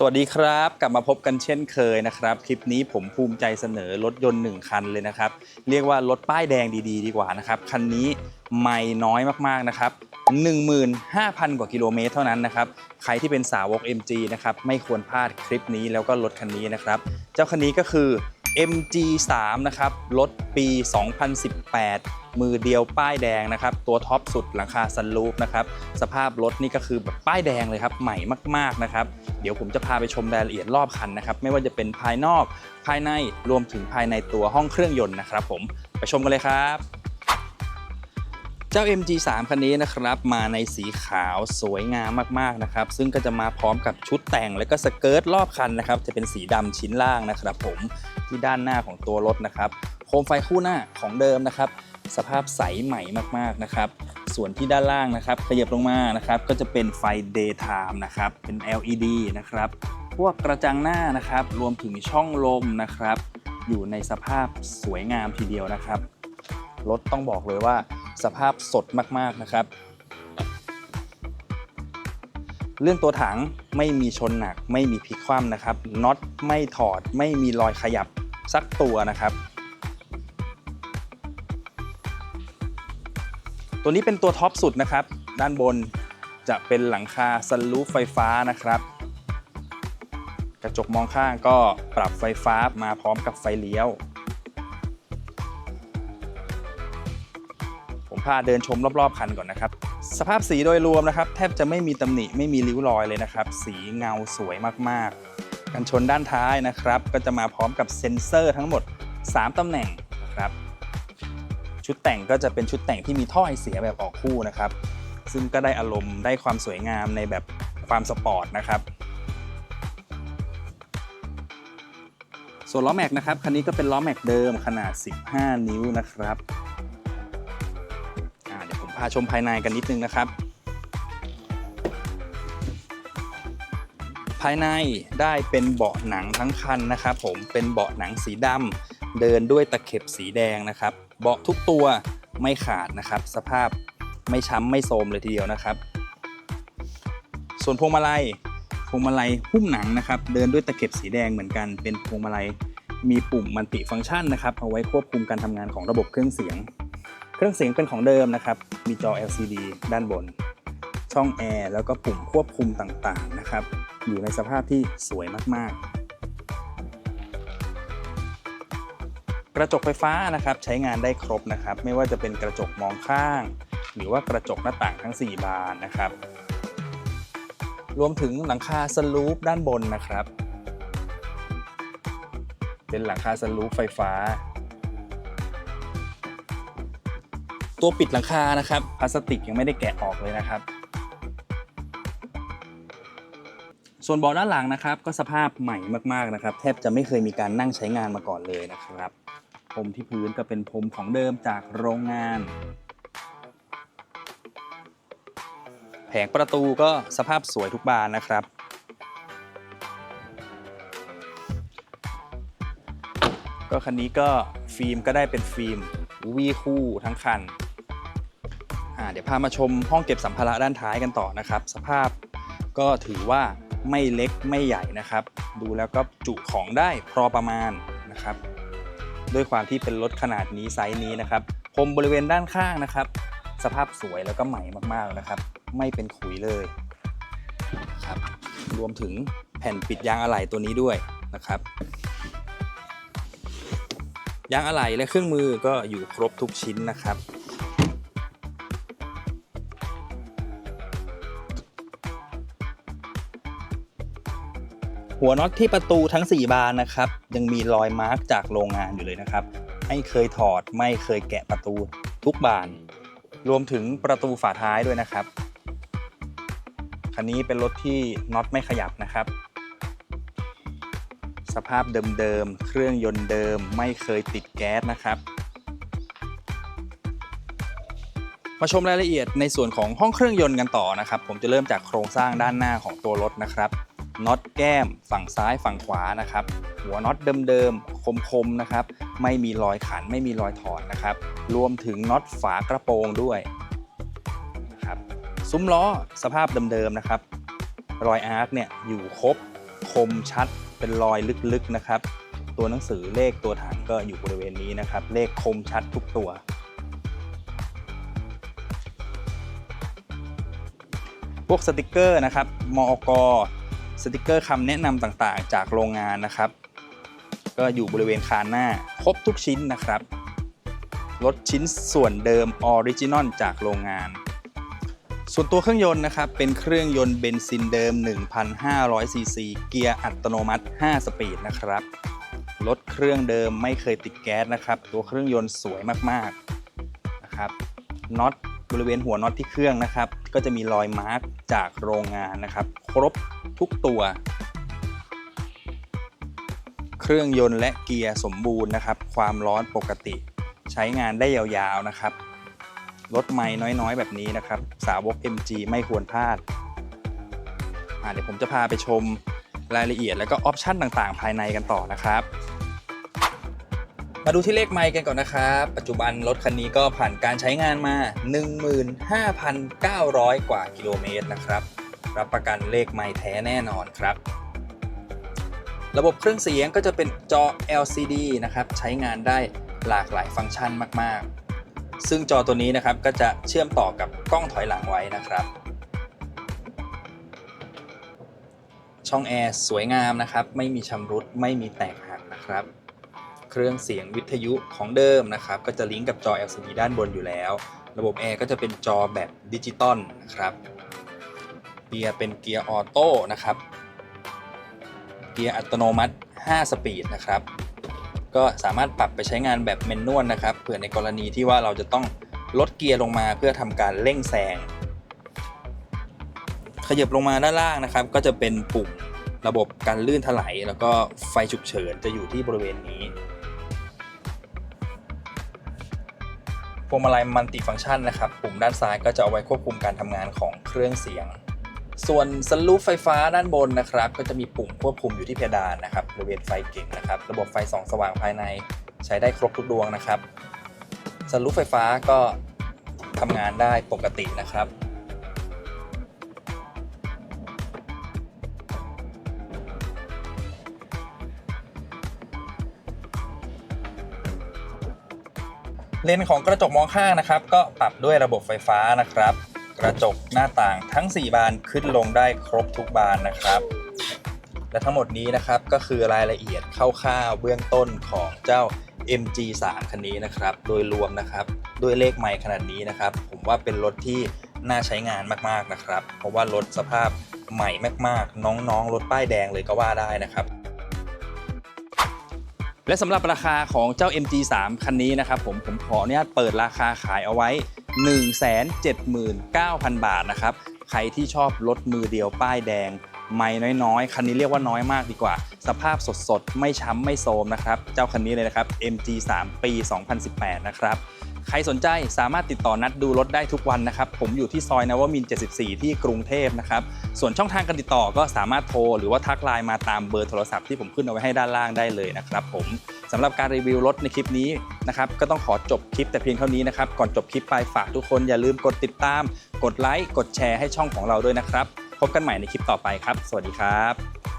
สวัสดีครับ กลับมาพบกันเช่นเคยนะครับ คลิปนี้ผมภูมิใจเสนอรถยนต์ 1 คันเลยนะครับ เรียกว่ารถป้ายแดงดี ๆ ดีกว่านะครับ คันนี้ไม่น้อยมากๆนะครับ 15,000 กว่ากิโลเมตรเท่านั้นนะครับ ใครที่เป็นสาวก MG นะครับ ไม่ควรพลาดคลิปนี้แล้วก็รถคันนี้นะครับ เจ้าคันนี้ก็คือ MG3 นะครับ รถปี 2018 มือเดียวป้ายแดงนะครับ ตัวท็อปสุดหลังคาซันรูฟนะครับ สภาพรถนี่ก็คือแบบป้ายแดงเลยครับ ใหม่มาก ๆ นะครับ เดี๋ยวผมจะพาไปชมรายละเอียดรอบคันนะครับ ไม่ว่าจะเป็นภายนอก ภายใน รวมถึงภายในตัวห้องเครื่องยนต์นะครับผม ไปชมกันเลยครับ เจ้า MG3 คันนี้นะครับมาในสีขาวสวยงามมากๆนะครับซึ่งก็จะมาพร้อมกับชุดแต่งและก็สเกิร์ตรอบคันนะครับจะเป็นสีดำชิ้นล่างนะครับ ผมที่ด้านหน้าของตัวรถนะครับโคมไฟคู่หน้าของเดิมนะครับ สภาพใสใหม่มากๆนะครับ ส่วนที่ด้านล่างนะครับขยับลงมานะครับก็จะเป็นไฟ daytime นะครับเป็น LED นะครับพวกกระจังหน้านะครับรวมถึงช่องลมนะครับ อยู่ในสภาพสวยงามทีเดียวนะครับรถต้องบอกเลยว่า สภาพสดมากๆนะครับ เรื่องตัวถังไม่มีชนหนัก ไม่มีพลิกคว่ำนะครับน็อตไม่ถอด ไม่มีรอยขยับสักตัวนะครับ ตัวนี้เป็นตัวท็อปสุดนะครับ ด้านบนจะเป็นหลังคาซันรูฟไฟฟ้านะครับกระจกมองข้างก็ปรับไฟฟ้ามาพร้อมกับไฟเลี้ยวาเดินชมรอบๆคันก่อนนะครับ สภาพสีโดยรวมนะครับ แทบจะไม่มีตำหนิไม่มีริ้วรอยเลยนะครับ สีเงาสวยมากๆ กันชนด้านท้ายนะครับ ก็จะมาพร้อมกับเซ็นเซอร์ทั้งหมด 3ตำแหน่งนะครับชุดแต่งก็จะเป็นชุดแต่งที่มีท่อไอเสียแบบออกคู่นะครับ ซึ่งก็ได้อารมณ์ได้ความสวยงามในแบบความสปอร์ตนะครับส่วนล้อแม็กนะครับคันนี้ก็เป็นล้อแม็กเดิมขนาด 15 นิ้วนะครับ พาชมภายในกันนิดนึงนะครับ ภายในได้เป็นเบาะหนังทั้งคันนะครับ ผมเป็นเบาะหนังสีดำเดินด้วยตะเข็บสีแดงนะครับ เบาะทุกตัวไม่ขาดนะครับ สภาพไม่ช้ำไม่โทรมเลยทีเดียวนะครับ ส่วนพวงมาลัยพวงมาลัยหุ้มหนังนะครับ เดินด้วยตะเข็บสีแดงเหมือนกัน เป็นพวงมาลัยมีปุ่มมัลติฟังก์ชันนะครับเอาไว้ควบคุมการทำงานของระบบเครื่องเสียง เครื่องเสียงเป็นของเดิมนะครับ มีจอ LCD ด้านบน ช่องแอร์แล้วก็ปุ่มควบคุมต่างๆนะครับ อยู่ในสภาพที่สวยมากๆ กระจกไฟฟ้านะครับใช้งานได้ครบนะครับ ไม่ว่าจะเป็นกระจกมองข้าง หรือว่ากระจกหน้าต่างทั้ง 4 บานนะครับ รวมถึงหลังคาสลูปด้านบนนะครับ เป็นหลังคาสลูปไฟฟ้า ตัวปิดหลังคานะครับพลาสติกยังไม่ได้แกะออกเลยนะครับ ส่วนเบาะด้านหลังนะครับ ก็สภาพใหม่มากๆนะครับ แทบจะไม่เคยมีการนั่งใช้งานมาก่อนเลยนะครับพรมที่พื้นก็เป็นพรมของเดิมจากโรงงาน แผงประตูก็สภาพสวยทุกบานนะครับก็คันนี้ก็ฟิล์มก็ได้เป็นฟิล์มวีคู่ทั้งคัน เดี๋ยวพามาชมห้องเก็บสัมภาระด้านท้ายกันต่อนะครับ สภาพก็ถือว่าไม่เล็กไม่ใหญ่นะครับ ดูแล้วก็จุของได้พอประมาณนะครับ ด้วยความที่เป็นรถขนาดนี้ไซส์นี้นะครับพรมบริเวณด้านข้างนะครับ สภาพสวยแล้วก็ใหม่มากๆนะครับ ไม่เป็นขุยเลยครับรวมถึงแผ่นปิดยางอะไหล่ตัวนี้ด้วยนะครับยางอะไหล่และเครื่องมือก็อยู่ครบทุกชิ้นนะครับ หัวน็อตที่ประตูทั้ง 4 บานนะครับ ยังมีรอยมาร์กจากโรงงานอยู่เลยนะครับ ไม่เคยถอดไม่เคยแกะประตูทุกบาน รวมถึงประตูฝาท้ายด้วยนะครับ คันนี้เป็นรถที่น็อตไม่ขยับนะครับ สภาพเดิมๆ เครื่องยนต์เดิมไม่เคยติดแก๊สนะครับมาชมรายละเอียดในส่วนของห้องเครื่องยนต์กันต่อนะครับ ผมจะเริ่มจากโครงสร้างด้านหน้าของตัวรถนะครับ น็อตแก้ม ฝั่งซ้ายฝั่งขวานะครับ หัวน็อตเดิมๆคมๆนะครับ ไม่มีรอยขันไม่มีรอยถอดนะครับ รวมถึงน็อตฝากระโปรงด้วยนะครับซุ้มล้อสภาพเดิมๆนะครับ รอยอาร์คเนี่ยอยู่ครบคมชัดเป็นรอยลึกๆนะครับ ตัวหนังสือเลขตัวถังก็อยู่บริเวณนี้นะครับ เลขคมชัดทุกตัวพวกสติกเกอร์นะครับ มอก สติกเกอร์คำแนะนำต่างๆ จากโรงงานนะครับ ก็อยู่บริเวณคานหน้า ครบทุกชิ้นนะครับรถชิ้นส่วนเดิมออริจินอลจากโรงงาน ส่วนตัวเครื่องยนต์นะครับ เป็นเครื่องยนต์เบนซินเดิม 1,500 ซีซี เกียร์อัตโนมัติ 5 สปีดนะครับ รถเครื่องเดิมไม่เคยติดแก๊สนะครับ ตัวเครื่องยนต์สวยมากๆนะครับน็อต บริเวณหัวน็อตที่เครื่องนะครับ ก็จะมีรอยมาร์กจากโรงงานนะครับ ครบทุกตัว เครื่องยนต์และเกียร์สมบูรณ์นะครับ ความร้อนปกติ ใช้งานได้ยาวๆนะครับรถไม่น้อยๆ แบบนี้นะครับ สาวก MG ไม่ควรพลาดอะเดี๋ยวผมจะพาไปชมรายละเอียดแล้วก็ออปชั่นต่างๆ ภายในกันต่อนะครับ มาดูที่เลขไมค์กันก่อนนะครับ ปัจจุบันรถคันนี้ก็ผ่านการใช้งานมา 15,900 กว่ากิโลเมตรนะครับ รับประกันเลขไมค์แท้แน่นอนครับ ระบบเครื่องเสียงก็จะเป็นจอ LCD นะครับ ใช้งานได้หลากหลายฟังก์ชันมาก ๆ ซึ่งจอตัวนี้นะครับก็จะเชื่อมต่อกับกล้องถอยหลังไว้นะครับ ช่องแอร์สวยงามนะครับ ไม่มีชำรุด ไม่มีแตกหักนะครับ รื่องเสียงวิทยุของเดิมนะครับ ก็จะลิงก์กับจอ LCD ด้านบนอยู่แล้ว ระบบแอร์ก็จะเป็นจอแบบดิจิตอลนะครับ เกียร์เป็นเกียร์ออโต้นะครับ เกียร์อัตโนมัติ 5 สปีดนะครับ ก็สามารถปรับไปใช้งานแบบเมนนวลนะครับ เผื่อในกรณีที่ว่าเราจะต้องลดเกียร์ลงมาเพื่อทำการเร่งแซง ขยับลงมาด้านล่างนะครับ ก็จะเป็นปุ่มระบบการลื่นถลายแล้วก็ไฟฉุกเฉินจะอยู่ที่บริเวณนี้ พวงมาลัยมัลติฟังก์ชันนะครับปุ่มด้านซ้ายก็จะเอาไว้ควบคุมการทำงานของเครื่องเสียง ส่วนสลูปไฟฟ้าด้านบนนะครับ ก็จะมีปุ่มควบคุมอยู่ที่เพดานนะครับบริเวณไฟเก่งนะครับ ระบบไฟส่องสว่างภายในใช้ได้ครบทุกดวงนะครับสลูปไฟฟ้าก็ทำงานได้ปกตินะครับ เลนส์ของกระจกมองข้างนะครับ ก็ปรับด้วยระบบไฟฟ้านะครับ กระจกหน้าต่างทั้ง 4 บานขึ้นลงได้ครบทุกบานนะครับ และทั้งหมดนี้นะครับก็คือรายละเอียดคร่าวๆเบื้องต้นของเจ้า MG3 คันนี้นะครับ โดยรวมนะครับ ด้วยเลขใหม่ขนาดนี้นะครับ ผมว่าเป็นรถที่น่าใช้งานมากๆนะครับ เพราะว่ารถสภาพใหม่มากๆ น้องๆ รถป้ายแดงเลยก็ว่าได้นะครับ และสำหรับราคาของเจ้า MG3 คันนี้นะครับผมผมขออนุญาตเปิดราคาขายเอาไว้ 179,000 บาทนะครับ ใครที่ชอบรถมือเดียวป้ายแดง ไม่น้อยๆ คันนี้เรียกว่าน้อยมากดีกว่า สภาพสดๆ ไม่ช้ำไม่โทรมนะครับ เจ้าคันนี้เลยนะครับ MG3 ปี 2018 นะครับ ใครสนใจสามารถติดต่อนัดดูรถได้ทุกวันนะครับ ผมอยู่ที่ซอยนวมิน 74 ที่กรุงเทพนะครับ ส่วนช่องทางการติดต่อก็สามารถโทร หรือว่าทักไลน์มาตามเบอร์โทรศัพท์ที่ผมขึ้นเอาไว้ให้ด้านล่างได้เลยนะครับผมสำหรับการรีวิวรถในคลิปนี้นะครับก็ต้องขอจบคลิปแต่เพียงเท่านี้นะครับ ก่อนจบคลิปไปฝากทุกคนอย่าลืมกดติดตาม กดไลค์กดแชร์ให้ช่องของเราด้วยนะครับ พบกันใหม่ในคลิปต่อไปครับ สวัสดีครับ